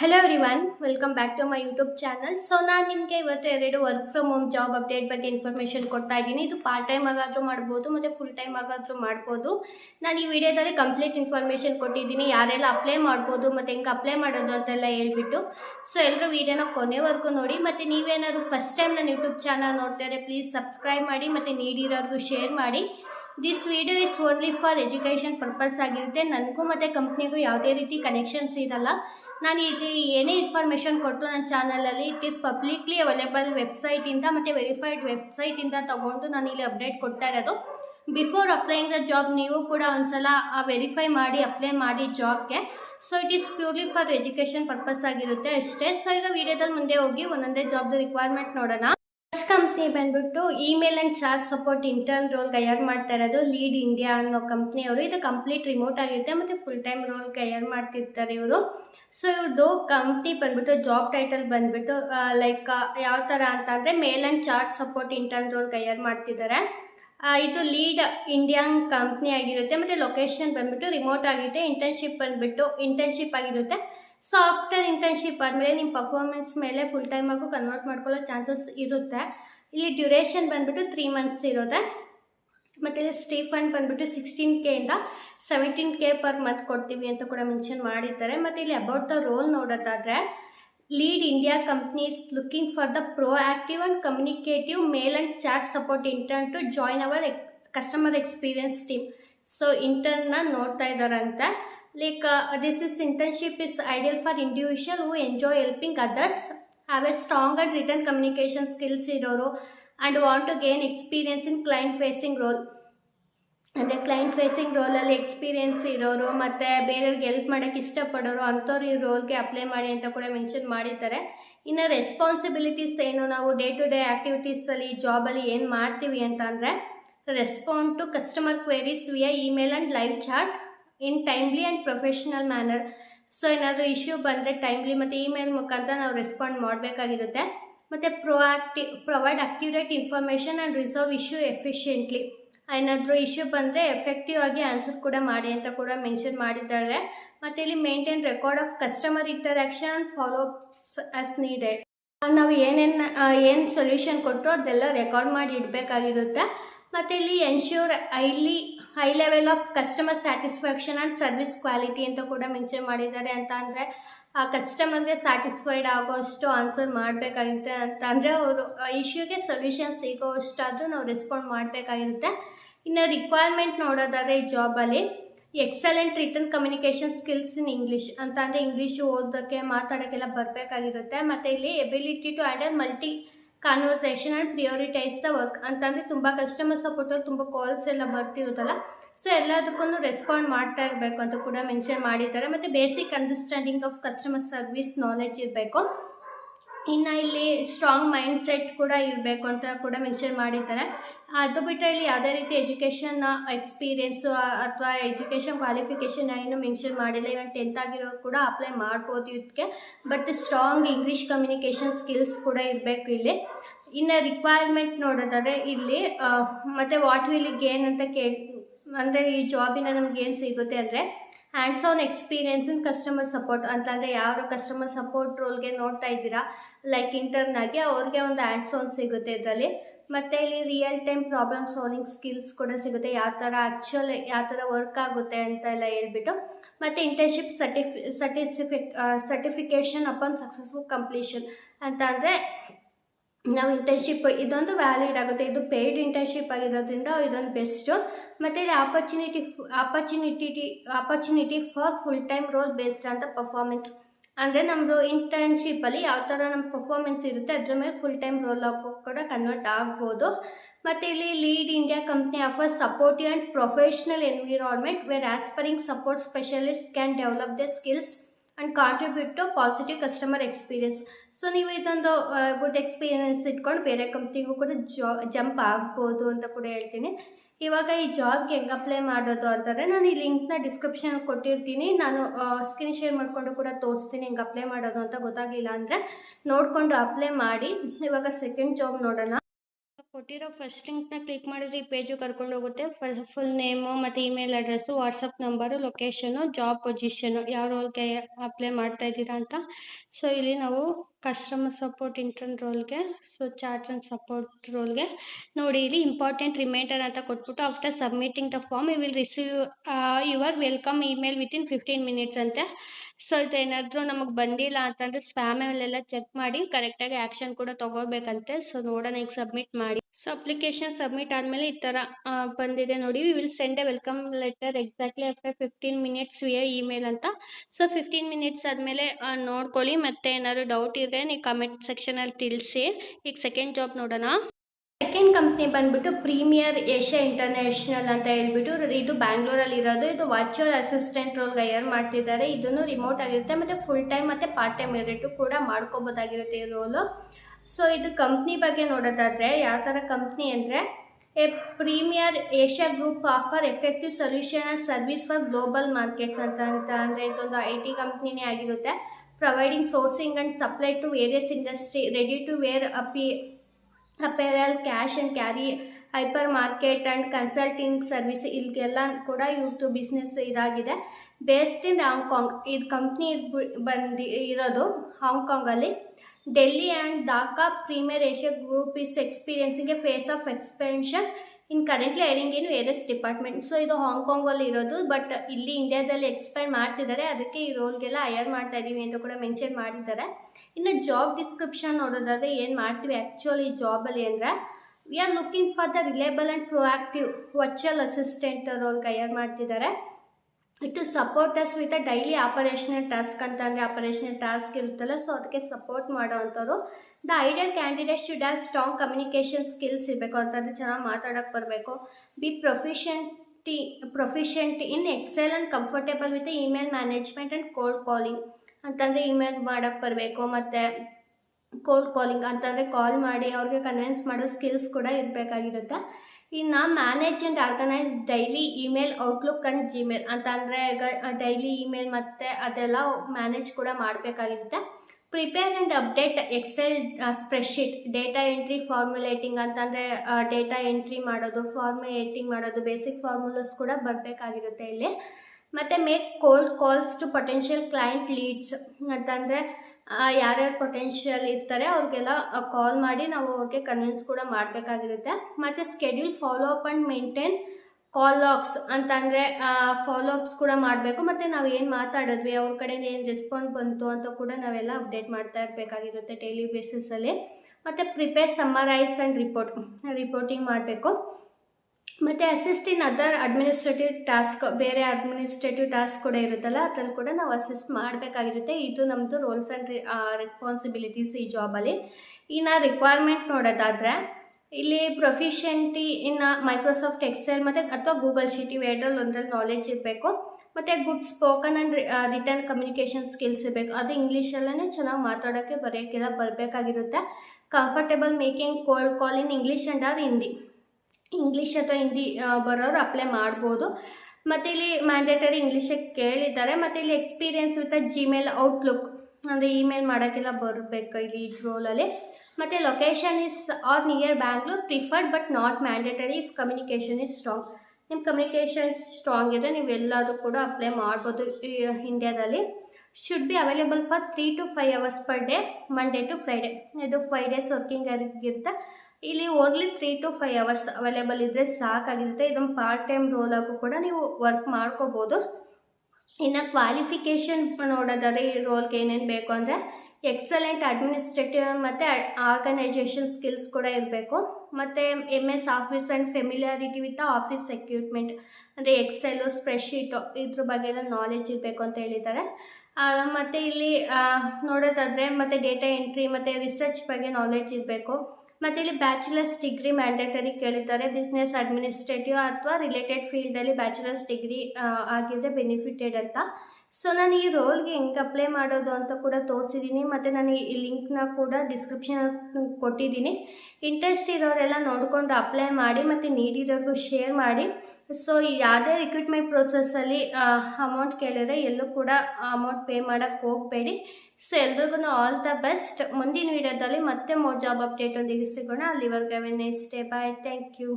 Hello everyone welcome back to my YouTube channel so ನಾನು ನಿಮಗೆ ಇವತ್ತು ಎರಡು work from home job update ಬಗ್ಗೆ ಇನ್ಫಾರ್ಮೇಷನ್ ಕೊಡ್ತಾ ಇದ್ದೀನಿ. ಇದು ಪಾರ್ಟ್ ಟೈಮ್ ಆಗಾದರೂ ಮಾಡ್ಬೋದು, ಮತ್ತು ಫುಲ್ ಟೈಮ್ ಆಗಾದರೂ ಮಾಡ್ಬೋದು. ನಾನು ಈ ವಿಡಿಯೋದಲ್ಲಿ ಕಂಪ್ಲೀಟ್ ಇನ್ಫಾರ್ಮೇಷನ್ ಕೊಟ್ಟಿದ್ದೀನಿ. ಯಾರೆಲ್ಲ ಅಪ್ಲೈ ಮಾಡ್ಬೋದು, ಮತ್ತು ಹೆಂಗೆ ಅಪ್ಲೈ ಮಾಡೋದು ಅಂತೆಲ್ಲ ಹೇಳ್ಬಿಟ್ಟು. ಸೊ ಎಲ್ಲರೂ ವಿಡಿಯೋನ ಕೊನೆವರೆಗೂ ನೋಡಿ. ಮತ್ತು ನೀವೇನಾದ್ರು ಫಸ್ಟ್ ಟೈಮ್ ನನ್ನ ಯೂಟ್ಯೂಬ್ ಚಾನಲ್ ನೋಡ್ತಾರೆ ಪ್ಲೀಸ್ ಸಬ್ಸ್ಕ್ರೈಬ್ ಮಾಡಿ, ಮತ್ತು ನೀಡಿರೋರ್ಗೂ ಶೇರ್ ಮಾಡಿ. This video is only for education purpose ಆಗಿರುತ್ತೆ. ನನಗೂ ಮತ್ತು ಕಂಪ್ನಿಗೂ ಯಾವುದೇ ರೀತಿ ಕನೆಕ್ಷನ್ಸ್ ಇರಲ್ಲ. ನಾನು ಇದು ಏನೇ ಇನ್ಫಾರ್ಮೇಷನ್ ಕೊಟ್ಟು ನನ್ನ ಚಾನಲಲ್ಲಿ ಇಟ್ ಈಸ್ ಪಬ್ಲಿಕ್ಲಿ ಅವೈಲೇಬಲ್ ವೆಬ್ಸೈಟಿಂದ ಮತ್ತು ವೆರಿಫೈಡ್ ವೆಬ್ಸೈಟಿಂದ ತೊಗೊಂಡು ನಾನು ಇಲ್ಲಿ ಅಪ್ಡೇಟ್ ಕೊಡ್ತಾ ಇರೋದು. ಬಿಫೋರ್ ಅಪ್ಲೈಯಿಂಗ್ ದ ಜಾಬ್ ನೀವು ಕೂಡ ಒಂದ್ಸಲ ವೆರಿಫೈ ಮಾಡಿ ಅಪ್ಲೈ ಮಾಡಿ ಜಾಬ್ಗೆ so it is purely for education purpose ಆಗಿರುತ್ತೆ ಅಷ್ಟೇ. ಸೊ ಈಗ ವಿಡಿಯೋದಲ್ಲಿ ಮುಂದೆ ಹೋಗಿ ಒಂದೊಂದೇ ಜಾಬ್ದು ರಿಕ್ವೈರ್ಮೆಂಟ್ ನೋಡೋಣ. ಫಸ್ಟ್ ಕಂಪ್ನಿ ಬಂದ್ಬಿಟ್ಟು email and charge support intern role hire ಮಾಡ್ತಾ ಇರೋದು ಲೀಡ್ ಇಂಡಿಯಾ ಅನ್ನೋ ಕಂಪ್ನಿಯವರು ಇದು ಕಂಪ್ಲೀಟ್ ರಿಮೋಟ್ ಆಗಿರುತ್ತೆ ಮತ್ತು ಫುಲ್ ಟೈಮ್ ರೋಲ್ ಹೈಯರ್ ಮಾಡ್ತಿರ್ತಾರೆ ಇವರು. ಸೊ ಇವ್ರದ್ದು ಕಂಪ್ನಿ ಬಂದ್ಬಿಟ್ಟು ಜಾಬ್ ಟೈಟಲ್ ಬಂದ್ಬಿಟ್ಟು ಲೈಕ್ ಯಾವ ಥರ ಅಂತ ಅಂದರೆ mail and charge support intern role hire ಮಾಡ್ತಿದ್ದಾರೆ. ಇದು ಲೀಡ್ ಇಂಡಿಯನ್ ಕಂಪ್ನಿ ಆಗಿರುತ್ತೆ ಮತ್ತು ಲೊಕೇಶನ್ ಬಂದ್ಬಿಟ್ಟು ರಿಮೋಟ್ ಆಗಿರುತ್ತೆ. ಇಂಟರ್ನ್ಶಿಪ್ ಬಂದ್ಬಿಟ್ಟು ಇಂಟರ್ನ್ಶಿಪ್ ಆಗಿರುತ್ತೆ. ಸೊ ಆಫ್ಟರ್ ಇಂಟರ್ನ್ಶಿಪ್ ಆದಮೇಲೆ ನಿಮ್ಮ ಪರ್ಫಾರ್ಮೆನ್ಸ್ ಮೇಲೆ ಫುಲ್ ಟೈಮ್ ಆಗು ಕನ್ವರ್ಟ್ ಮಾಡ್ಕೊಳ್ಳೋ ಚಾನ್ಸಸ್ ಇರುತ್ತೆ. ಇಲ್ಲಿ ಡ್ಯೂರೇಷನ್ ಬಂದ್ಬಿಟ್ಟು ತ್ರೀ ಮಂತ್ಸ್ ಇರುತ್ತೆ. ಮತ್ತು ಇಲ್ಲಿ ಸ್ಟೀಫಂಡ್ ಬಂದ್ಬಿಟ್ಟು ಸಿಕ್ಸ್ಟೀನ್ ಕೆಯಿಂದ ಸೆವೆಂಟೀನ್ ಕೆ ಪರ್ ಮಂತ್ ಕೊಡ್ತೀವಿ ಅಂತ ಕೂಡ ಮೆನ್ಷನ್ ಮಾಡಿದ್ದಾರೆ. ಮತ್ತು ಇಲ್ಲಿ ಅಬೌಟ್ ದ ರೋಲ್ ನೋಡೋದಾದರೆ lead India company is looking for the proactive and communicative mail and chat support intern to join our customer experience team so ಇಂಟರ್ನ್ನ ನೋಡ್ತಾ ಇದ್ದಾರಂತೆ. Like this is internship is ideal for for individual enjoy helping others others, have strong and written communication skills ಇರೋರು and want to gain experience in client facing role ಅಂದರೆ client facing ರೋಲಲ್ಲಿ experience ಇರೋರು ಮತ್ತು ಬೇರೆಯವ್ರಿಗೆ help ಮಾಡೋಕ್ಕೆ ಇಷ್ಟಪಡೋರು ಅಂಥವ್ರು ಈ ರೋಲ್ಗೆ ಅಪ್ಲೈ ಮಾಡಿ ಅಂತ ಕೂಡ ಮೆನ್ಷನ್ ಮಾಡಿದ್ದಾರೆ. ಇನ್ನು ರೆಸ್ಪಾನ್ಸಿಬಿಲಿಟೀಸ್ ಏನು? ನಾವು ಡೇ ಟು ಡೇ ಆ್ಯಕ್ಟಿವಿಟೀಸಲ್ಲಿ ಜಾಬಲ್ಲಿ ಏನು ಮಾಡ್ತೀವಿ ಅಂತ ಅಂದರೆ respond to customer queries via email and live chat in timely and professional manner so ಏನಾದರೂ ಇಶ್ಯೂ ಬಂದರೆ ಟೈಮ್ಲಿ ಮತ್ತು ಇಮೇಲ್ ಮುಖಾಂತರ ನಾವು ರೆಸ್ಪಾಂಡ್ ಮಾಡಬೇಕಾಗಿರುತ್ತೆ. ಮತ್ತು proactive provide accurate information and resolve issue efficiently ಏನಾದರೂ ಇಶ್ಯೂ ಬಂದರೆ ಎಫೆಕ್ಟಿವ್ ಆಗಿ ಆನ್ಸರ್ ಕೂಡ ಮಾಡಿ ಅಂತ ಕೂಡ ಮೆನ್ಷನ್ ಮಾಡಿದ್ದಾರೆ. ಮತ್ತು ಇಲ್ಲಿ maintain record of customer interaction and follow as needed ನಾವು ಏನೇನು ಏನು ಸೊಲ್ಯೂಷನ್ ಕೊಟ್ಟರು ಅದೆಲ್ಲ ರೆಕಾರ್ಡ್ ಮಾಡಿ ಇಡಬೇಕಾಗಿರುತ್ತೆ. ಮತ್ತು ಇಲ್ಲಿ ensure highly high level of customer satisfaction and service quality ಅಂತ ಕೂಡ ಮೆನ್ಷನ್ ಮಾಡಿದ್ದಾರೆ ಅಂತ ಅಂದರೆ, ಆ ಕಸ್ಟಮರ್ಗೆ ಸ್ಯಾಟಿಸ್ಫೈಡ್ ಆಗೋಷ್ಟು ಆನ್ಸರ್ ಮಾಡಬೇಕಾಗಿರುತ್ತೆ ಅಂತ ಅಂದರೆ ಅವರು ಇಶ್ಯೂಗೆ ಸೊಲ್ಯೂಷನ್ ಸಿಗೋಷ್ಟಾದರೂ ನಾವು ರೆಸ್ಪಾಂಡ್ ಮಾಡಬೇಕಾಗಿರುತ್ತೆ. ಇನ್ನು ರಿಕ್ವೈರ್ಮೆಂಟ್ ನೋಡೋದಾದರೆ ಈ ಜಾಬಲ್ಲಿ excellent written communication skills in English ಅಂತ ಅಂದರೆ ಇಂಗ್ಲೀಷು ಓದೋಕ್ಕೆ ಮಾತಾಡೋಕ್ಕೆಲ್ಲ ಬರಬೇಕಾಗಿರುತ್ತೆ. ಮತ್ತು ಇಲ್ಲಿ ability to and multi conversation and prioritise the work ಅಂತಂದರೆ ತುಂಬ ಕಸ್ಟಮರ್ ಸಪೋರ್ಟಲ್ಲಿ ತುಂಬ ಕಾಲ್ಸ್ ಎಲ್ಲ ಬರ್ತಿರೋದಲ್ಲ ಸೊ ಎಲ್ಲದಕ್ಕೂ ರೆಸ್ಪಾಂಡ್ ಮಾಡ್ತಾ ಇರಬೇಕು ಅಂತ ಕೂಡ ಮೆನ್ಷನ್ ಮಾಡಿದ್ದಾರೆ. ಮತ್ತು basic understanding of customer service knowledge ಇರಬೇಕು. ಇನ್ನು ಇಲ್ಲಿ ಸ್ಟ್ರಾಂಗ್ ಮೈಂಡ್ ಸೆಟ್ ಕೂಡ ಇರಬೇಕು ಅಂತ ಕೂಡ ಮೆನ್ಷನ್ ಮಾಡಿದ್ದಾರೆ. ಅದು ಬಿಟ್ಟರೆ ಇಲ್ಲಿ ಯಾವುದೇ ರೀತಿ ಎಜುಕೇಷನ್ ಎಕ್ಸ್ಪೀರಿಯೆನ್ಸು ಅಥವಾ ಎಜುಕೇಷನ್ ಕ್ವಾಲಿಫಿಕೇಷನ್ ಏನು ಮೆನ್ಷನ್ ಮಾಡಿಲ್ಲ. ಇವನ್ ಟೆಂತ್ ಆಗಿರೋ ಕೂಡ ಅಪ್ಲೈ ಮಾಡ್ಬೋದು ಇದಕ್ಕೆ but strong English communication skills ಕೂಡ ಇರಬೇಕು ಇಲ್ಲಿ. ಇನ್ನು ರಿಕ್ವೈರ್ಮೆಂಟ್ ನೋಡೋದಾದರೆ ಇಲ್ಲಿ ಮತ್ತು ಮತ್ತೆ ವಾಟ್ ವಿಲ್ ಗೇನ್ ಅಂತ ಕೇಳಿ, ಅಂದರೆ ಈ ಜಾಬಿನ ನಮ್ಗೆ ಏನು ಸಿಗುತ್ತೆ ಅಂದರೆ hands on experience in customer support ಅಂತಂದರೆ ಯಾರು ಕಸ್ಟಮರ್ ಸಪೋರ್ಟ್ ರೋಲ್ಗೆ ನೋಡ್ತಾ ಇದ್ದೀರಾ? ಲೈಕ್ ಇಂಟರ್ನಾಗೆ ಅವ್ರಿಗೆ ಒಂದು ಹ್ಯಾಂಡ್ಸ್ ಆನ್ ಸಿಗುತ್ತೆ ಇದರಲ್ಲಿ. ಮತ್ತು ಇಲ್ಲಿ real time problem solving skills ಕೂಡ ಸಿಗುತ್ತೆ. ಯಾವ ಥರ ಆ್ಯಕ್ಚುಲ್ ಯಾವ ಥರ ವರ್ಕ್ ಆಗುತ್ತೆ ಅಂತ ಎಲ್ಲ ಹೇಳ್ಬಿಟ್ಟು. ಮತ್ತು ಇಂಟರ್ನ್ಶಿಪ್ ಸರ್ಟಿಫಿ ಸರ್ಟಿಫಿಕ್ ಸರ್ಟಿಫಿಕೇಷನ್ ಅಪಾನ್ ಸಕ್ಸಸ್ಫುಲ್ ಕಂಪ್ಲೀಷನ್ ಅಂತ ಅಂದರೆ ನಾವು ಇಂಟರ್ನ್ಶಿಪ್ ಇದೊಂದು ವ್ಯಾಲಿಡ್ ಆಗುತ್ತೆ. ಇದು ಪೇಯ್ಡ್ ಇಂಟರ್ನ್ಶಿಪ್ ಆಗಿರೋದ್ರಿಂದ ಇದೊಂದು ಬೆಸ್ಟು ಮತ್ತು ಇಲ್ಲಿ opportunity opportunity opportunity for full time role based ಅಂತ ಪರ್ಫಾರ್ಮೆನ್ಸ್ ಅಂದರೆ ನಮ್ಮದು ಇಂಟರ್ನ್ಶಿಪ್ಪಲ್ಲಿ ಯಾವ ಥರ ನಮ್ಮ ಪರ್ಫಾರ್ಮೆನ್ಸ್ ಇರುತ್ತೆ, ಅದ್ರ ಮೇಲೆ ಫುಲ್ ಟೈಮ್ ರೋಲ್ ಆಗೋ ಕೂಡ ಕನ್ವರ್ಟ್ ಆಗ್ಬೋದು. ಮತ್ತು ಇಲ್ಲಿ lead India company offer supportive and professional environment where aspiring support specialist can develop the skills and contribute to positive customer experience so ನೀವು ಇದೊಂದು ಗುಡ್ ಎಕ್ಸ್ಪೀರಿಯೆನ್ಸ್ ಇಟ್ಕೊಂಡು ಬೇರೆ ಕಂಪ್ನಿಗೂ ಕೂಡ ಜಾ ಜಂಪ್ ಆಗ್ಬೋದು ಅಂತ ಕೂಡ ಹೇಳ್ತೀನಿ. ಇವಾಗ ಈ ಜಾಬ್ಗೆ ಹೆಂಗೆ ಅಪ್ಲೈ ಮಾಡೋದು ಅಂತಂದರೆ ನಾನು ಈ ಲಿಂಕ್ನ ಡಿಸ್ಕ್ರಿಪ್ಷನ್ ಕೊಟ್ಟಿರ್ತೀನಿ. ನಾನು ಸ್ಕ್ರೀನ್ ಶೇರ್ ಮಾಡಿಕೊಂಡು ಕೂಡ ತೋರಿಸ್ತೀನಿ ಹೆಂಗೆ ಅಪ್ಲೈ ಮಾಡೋದು ಅಂತ ಗೊತ್ತಾಗಿಲ್ಲ ಅಂದರೆ ನೋಡಿಕೊಂಡು ಅಪ್ಲೈ ಮಾಡಿ. ಇವಾಗ ಸೆಕೆಂಡ್ ಜಾಬ್ ನೋಡೋಣ. ಕೊಟ್ಟಿರೋ ಫಸ್ಟ್ ಲಿಂಕ್ನ ಕ್ಲಿಕ್ ಮಾಡಿದ್ರೆ ಈ ಪೇಜು ಕರ್ಕೊಂಡು ಹೋಗುತ್ತೆ. ಫುಲ್ ನೇಮು ಮತ್ತು email address WhatsApp number location job position ಯಾವ ರೋಲ್ಗೆ ಅಪ್ಲೈ ಮಾಡ್ತಾ ಇದ್ದೀರಾ ಅಂತ. ಸೊ ಇಲ್ಲಿ ನಾವು ಕಸ್ಟಮರ್ ಸಪೋರ್ಟ್ ಇಂಟರ್ನ್ ರೋಲ್ಗೆ ಸೊ ಚಾಟ್ ಅಂಡ್ ಸಪೋರ್ಟ್ ರೋಲ್ಗೆ ನೋಡಿ ಇಲ್ಲಿ ಇಂಪಾರ್ಟೆಂಟ್ ರಿಮೈಂಡರ್ ಅಂತ ಕೊಟ್ಬಿಟ್ಟು after submitting the form you will receive your welcome email within fifteen minutes ಅಂತೆ. ಸೊ ಇದೇನಾದರೂ ನಮಗೆ ಬಂದಿಲ್ಲ ಅಂತಂದ್ರೆ ಅಂತಂದರೆ ಸ್ಪ್ಯಾಮಲ್ಲೆಲ್ಲ ಚೆಕ್ ಮಾಡಿ ಕರೆಕ್ಟಾಗಿ ಆ್ಯಕ್ಷನ್ ಕೂಡ ತೊಗೋಬೇಕಂತೆ. ಸೊ ನೋಡೋಣ ಈಗ ಸಬ್ಮಿಟ್ ಮಾಡಿ. ಸೊ ಅಪ್ಲಿಕೇಶನ್ ಸಬ್ಮಿಟ್ ಆದಮೇಲೆ ಈ ಥರ ಬಂದಿದೆ ನೋಡಿ. We will send a welcome letter exactly after fifteen minutes via email ಅಂತ. ಸೊ ಫಿಫ್ಟೀನ್ ಮಿನಿಟ್ಸ್ ಆದಮೇಲೆ ನೋಡ್ಕೊಳ್ಳಿ. ಮತ್ತೆ ಏನಾದ್ರು ಡೌಟ್ ಇದ್ರೆ ನೀವು ಕಮೆಂಟ್ ಸೆಕ್ಷನಲ್ಲಿ ತಿಳಿಸಿ. ಈಗ ಸೆಕೆಂಡ್ ಜಾಬ್ ನೋಡೋಣ. ಸೆಕೆಂಡ್ ಕಂಪ್ನಿ ಬಂದ್ಬಿಟ್ಟು ಪ್ರೀಮಿಯರ್ ಏಷ್ಯಾ ಇಂಟರ್ನ್ಯಾಷನಲ್ ಅಂತ ಹೇಳ್ಬಿಟ್ಟು, ಇದು ಬ್ಯಾಂಗ್ಳೂರಲ್ಲಿ ಇರೋದು. ಇದು ವರ್ಚುವಲ್ ಅಸಿಸ್ಟೆಂಟ್ ರೋಲ್ ಹೈಯರ್ ಮಾಡ್ತಿದ್ದಾರೆ. ಇದನ್ನು ರಿಮೋಟ್ ಆಗಿರುತ್ತೆ. ಮತ್ತು ಫುಲ್ ಟೈಮ್ ಮತ್ತು ಪಾರ್ಟ್ ಟೈಮ್ ಎರಡೂ ಕೂಡ ಮಾಡ್ಕೋಬೋದಾಗಿರುತ್ತೆ ಈ ರೋಲು ಸೊ ಇದು ಕಂಪ್ನಿ ಬಗ್ಗೆ ನೋಡೋದಾದರೆ, ಯಾವ ಥರ ಕಂಪ್ನಿ ಅಂದರೆ a Premier Asia Group offer effective solution and service for global markets ಅಂತ ಅಂತ ಅಂದರೆ ಇದೊಂದು ಐ ಟಿ ಕಂಪ್ನಿನೇ ಆಗಿರುತ್ತೆ. Providing sourcing and supply to various industry ready to wear ಅಪಿ apparel cash and carry hyper market and consulting service ಇಲ್ಲಿಗೆಲ್ಲ ಕೂಡ ಇವ್ರದ್ದು business ಇದಾಗಿದೆ. ಬೇಸ್ಡ್ ಇನ್ ಹಾಂಗ್ಕಾಂಗ್ ಇದು ಕಂಪ್ನಿ ಬಂದು, ಇರೋದು ಹಾಂಗ್ಕಾಂಗಲ್ಲಿ Delhi and Dhaka Premier Asia Group is experiencing a phase of expansion in currently hiring in S department so ಇದು ಹಾಂಗ್ಕಾಂಗಲ್ಲಿ ಇರೋದು but ಇಲ್ಲಿ ಇಂಡಿಯಾದಲ್ಲಿ ಎಕ್ಸ್ಪ್ಯಾಂಡ್ ಮಾಡ್ತಿದ್ದಾರೆ. ಅದಕ್ಕೆ ಈ ರೋಲ್ಗೆಲ್ಲ ಹೈಯರ್ ಮಾಡ್ತಾ ಇದ್ದೀವಿ ಅಂತ ಕೂಡ ಮೆನ್ಷನ್ ಮಾಡಿದ್ದಾರೆ. ಇನ್ನು ಜಾಬ್ ಡಿಸ್ಕ್ರಿಪ್ಷನ್ ನೋಡೋದಾದ್ರೆ ಏನು ಮಾಡ್ತೀವಿ ಆ್ಯಕ್ಚುಲಿ ಈ ಜಾಬಲ್ಲಿ ಅಂದರೆ we are looking for the reliable and proactive virtual assistant ರೋಲ್ಗೆ hire ಮಾಡ್ತಿದ್ದಾರೆ. To support us with a daily operational task ಅಂತ ಅಂದರೆ ಆಪರೇಷನಲ್ ಟಾಸ್ಕ್ ಇರುತ್ತಲ್ಲ ಸೊ ಅದಕ್ಕೆ ಸಪೋರ್ಟ್ ಮಾಡೋ ಅಂಥವ್ರು. The ideal candidate should have strong communication skills ಇರಬೇಕು ಅಂತಂದರೆ ಚೆನ್ನಾಗಿ ಮಾತಾಡೋಕ್ಕೆ ಬರಬೇಕು. Be proficiency proficient in Excel and comfortable with email management and cold calling ಅಂತಂದರೆ ಇಮೇಲ್ ಮಾಡೋಕ್ಕೆ ಬರಬೇಕು, ಮತ್ತು ಕೋಲ್ಡ್ ಕಾಲಿಂಗ್ ಅಂತಂದರೆ ಕಾಲ್ ಮಾಡಿ ಅವ್ರಿಗೆ ಕನ್ವಿನ್ಸ್ ಮಾಡೋ ಸ್ಕಿಲ್ಸ್ ಕೂಡ ಇರಬೇಕಾಗಿರುತ್ತೆ. ಇನ್ನು manage and organise daily email Outlook and Gmail ಅಂತ ಅಂದರೆ ಡೈಲಿ ಇಮೇಲ್ ಮತ್ತು ಅದೆಲ್ಲ ಮ್ಯಾನೇಜ್ ಕೂಡ ಮಾಡಬೇಕಾಗಿರುತ್ತೆ. Prepare and update Excel spreadsheet data entry formulating ಅಂತಂದರೆ ಡೇಟಾ ಎಂಟ್ರಿ ಮಾಡೋದು ಫಾರ್ಮುಲೇಟಿಂಗ್ ಮಾಡೋದು ಬೇಸಿಕ್ ಫಾರ್ಮುಲಾಸ್ ಕೂಡ ಬರಬೇಕಾಗಿರುತ್ತೆ ಇಲ್ಲಿ. ಮತ್ತು make cold calls to potential client leads ಅಂತಂದರೆ ಯಾರ್ಯಾರು ಪೊಟೆನ್ಷಿಯಲ್ ಇರ್ತಾರೆ, ಅವ್ರಿಗೆಲ್ಲ ಕಾಲ್ ಮಾಡಿ ನಾವು ಅವ್ರಿಗೆ ಕನ್ವಿನ್ಸ್ ಕೂಡ ಮಾಡಬೇಕಾಗಿರುತ್ತೆ. ಮತ್ತು schedule follow up and maintain call logs ಅಂತಂದರೆ ಫಾಲೋ ಅಪ್ಸ್ ಕೂಡ ಮಾಡಬೇಕು. ಮತ್ತು ನಾವು ಏನು ಮಾತಾಡಿದ್ವಿ, ಅವ್ರ ಕಡೆಯಿಂದ ಏನು ರೆಸ್ಪಾಂಡ್ ಬಂತು ಅಂತ ಕೂಡ ನಾವೆಲ್ಲ ಅಪ್ಡೇಟ್ ಮಾಡ್ತಾ ಇರಬೇಕಾಗಿರುತ್ತೆ ಡೈಲಿ ಬೇಸಿಸಲ್ಲಿ ಮತ್ತು prepare summarise and report reporting ಮಾಡಬೇಕು. ಮತ್ತು assist in other administrative task ಬೇರೆ ಅಡ್ಮಿನಿಸ್ಟ್ರೇಟಿವ್ ಟಾಸ್ಕ್ ಕೂಡ ಇರುತ್ತಲ್ಲ, ಅದ್ರಲ್ಲಿ ಕೂಡ ನಾವು ಅಸಿಸ್ಟ್ ಮಾಡಬೇಕಾಗಿರುತ್ತೆ. ಇದು ನಮ್ಮದು ರೋಲ್ಸ್ ಆ್ಯಂಡ್ ರೆಸ್ಪಾನ್ಸಿಬಿಲಿಟೀಸ್ ಈ ಜಾಬಲ್ಲಿ ಇನ್ನು ರಿಕ್ವೈರ್ಮೆಂಟ್ ನೋಡೋದಾದರೆ, ಇಲ್ಲಿ ಪ್ರೊಫಿಷಿಯಂಟಿ ಇನ್ ಮೈಕ್ರೋಸಾಫ್ಟ್ ಎಕ್ಸೆಲ್ ಮತ್ತು ಅಥವಾ ಗೂಗಲ್ ಶೀಟ್ ಇವು. ಎರಡರಲ್ಲಿ ಒಂದರಲ್ಲಿ ನಾಲೆಡ್ಜ್ ಇರಬೇಕು. ಮತ್ತು good spoken and written communication skills ಇರಬೇಕು. ಅದು ಇಂಗ್ಲೀಷಲ್ಲೇ ಚೆನ್ನಾಗಿ ಮಾತಾಡೋಕ್ಕೆ ಬರೆಯೋಕ್ಕೆಲ್ಲ ಬರಬೇಕಾಗಿರುತ್ತೆ. Comfortable making cold call in English and or Hindi English ಅಥವಾ ಹಿಂದಿ ಬರೋರು ಅಪ್ಲೈ ಮಾಡ್ಬೋದು. ಮತ್ತು ಇಲ್ಲಿ ಮ್ಯಾಂಡೇಟರಿ ಇಂಗ್ಲೀಷಿಗೆ ಕೇಳಿದ್ದಾರೆ. ಮತ್ತು ಇಲ್ಲಿ ಎಕ್ಸ್ಪೀರಿಯನ್ಸ್ ವಿತ್ ಜಿಮೇಲ್ ಔಟ್ಲುಕ್ ಅಂದರೆ ಇಮೇಲ್ ಮಾಡೋಕ್ಕೆಲ್ಲ ಬರಬೇಕು ಇಲ್ಲಿ ರೋಲಲ್ಲಿ ಮತ್ತು location is or near Bangalore preferred but not mandatory if communication is strong ನಿಮ್ಮ ಕಮ್ಯುನಿಕೇಷನ್ ಸ್ಟ್ರಾಂಗ್ ಇದ್ದರೆ ನೀವು ಎಲ್ಲಾದರೂ ಕೂಡ ಅಪ್ಲೈ ಮಾಡ್ಬೋದು ಇಂಡಿಯಾದಲ್ಲಿ should be available for three to five hours per day Monday to Friday ಇದು ಫೈವ್ ಡೇಸ್ ವರ್ಕಿಂಗ್ ಇರುತ್ತೆ ಇಲ್ಲಿ only three to five hours available ಇದ್ದರೆ ಸಾಕಾಗಿರುತ್ತೆ. ಇದೊಂದು ಪಾರ್ಟ್ ಟೈಮ್ ರೋಲಾಗೂ ಕೂಡ ನೀವು ವರ್ಕ್ ಮಾಡ್ಕೋಬೋದು. ಇನ್ನು ಕ್ವಾಲಿಫಿಕೇಷನ್ ನೋಡೋದಾದ್ರೆ ಈ ರೋಲ್ಗೆ ಏನೇನು ಬೇಕು ಅಂದರೆ ಎಕ್ಸಲೆಂಟ್ ಅಡ್ಮಿನಿಸ್ಟ್ರೇಟಿವ್ ಮತ್ತು ಆರ್ಗನೈಜೇಷನ್ ಸ್ಕಿಲ್ಸ್ ಕೂಡ ಇರಬೇಕು. ಮತ್ತು M S office and familiarity with office equipment ಅಂದರೆ ಎಕ್ಸೆಲು ಸ್ಪ್ರೆಡ್ಶೀಟು ಇದ್ರ ಬಗ್ಗೆ ಎಲ್ಲ ನಾಲೆಜ್ ಇರಬೇಕು ಅಂತ ಹೇಳಿದ್ದಾರೆ. ಮತ್ತು ಇಲ್ಲಿ ನೋಡೋದಾದರೆ ಮತ್ತು ಡೇಟಾ ಎಂಟ್ರಿ ಮತ್ತು ರಿಸರ್ಚ್ ಬಗ್ಗೆ ನಾಲೆಜ್ ಇರಬೇಕು. ಮತ್ತು ಇಲ್ಲಿ ಬ್ಯಾಚುಲರ್ಸ್ ಡಿಗ್ರಿ ಮ್ಯಾಂಡೇಟರಿ ಕೇಳಿದ್ದಾರೆ ಬಿಸ್ನೆಸ್ ಅಡ್ಮಿನಿಸ್ಟ್ರೇಟಿವ್ ಅಥವಾ ರಿಲೇಟೆಡ್ ಫೀಲ್ಡಲ್ಲಿ ಬ್ಯಾಚುಲರ್ಸ್ ಡಿಗ್ರಿ ಆಗಿದೆ ಬೆನಿಫಿಟೆಡ್ ಅಂತ. ಸೊ ನಾನು ಈ ರೋಲ್ಗೆ ಹೆಂಗೆ ಅಪ್ಲೈ ಮಾಡೋದು ಅಂತ ಕೂಡ ತೋರಿಸಿದ್ದೀನಿ ಮತ್ತು ನಾನು ಈ ಲಿಂಕ್ನ ಕೂಡ ಡಿಸ್ಕ್ರಿಪ್ಷನ್ ಕೊಟ್ಟಿದ್ದೀನಿ ಇಂಟ್ರೆಸ್ಟ್ ಇರೋರೆಲ್ಲ ನೋಡಿಕೊಂಡು ಅಪ್ಲೈ ಮಾಡಿ, ಮತ್ತು ನೀಡಿರೋರಿಗೂ ಶೇರ್ ಮಾಡಿ. ಸೊ ಯಾವುದೇ ರಿಕ್ರೂಟ್ಮೆಂಟ್ ಪ್ರೊಸೆಸ್ಸಲ್ಲಿ ಅಮೌಂಟ್ ಕೇಳಿದ್ರೆ ಎಲ್ಲೂ ಕೂಡ ಅಮೌಂಟ್ ಪೇ ಮಾಡೋಕ್ಕೆ ಹೋಗಬೇಡಿ. ಸೊ ಎಲ್ರಿಗೂ ಆಲ್ ದ ಬೆಸ್ಟ್ ಮುಂದಿನ ವೀಡಿಯೋದಲ್ಲಿ ಮತ್ತೆ ಮೋ ಜಾಬ್ ಅಪ್ಡೇಟ್ ಒಂದಿಗೆ ಸಿಗೋಣ. ಅಲ್ಲಿವರೆಗೆ next day bye thank you